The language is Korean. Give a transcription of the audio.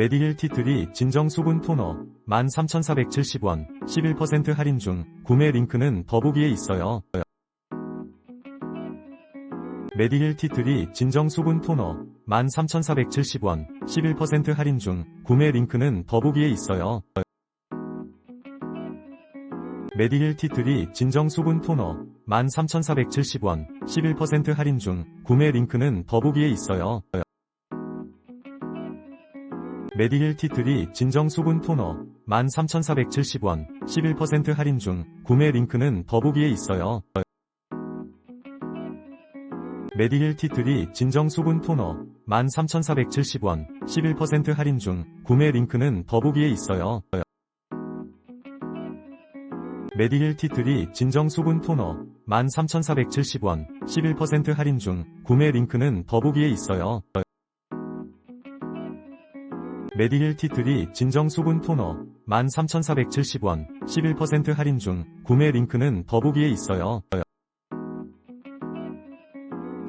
메디힐 티트리 진정 수분 토너 13,470원 11% 할인 중 구매 링크는 더보기에 있어요. 메디힐 티트리 진정 수분 토너 13,470원 11% 할인 중 구매 링크는 더보기에 있어요. 메디힐 티트리 진정 수분 토너 13,470원 11% 할인 중 구매 링크는 더보기에 있어요. 메디힐 티트리 진정 수분 토너 13,470원 11% 할인 중 구매 링크는 더보기에 있어요. 메디힐 티트리 진정 수분 토너 13,470원 11% 할인 중 구매 링크는 더보기에 있어요. 메디힐 티트리 진정 수분 토너 13,470원 11% 할인 중 구매 링크는 더보기에 있어요. 메디힐 티트리 진정 수분 토너 13,470원 11% 할인 중 구매 링크는 더보기에 있어요.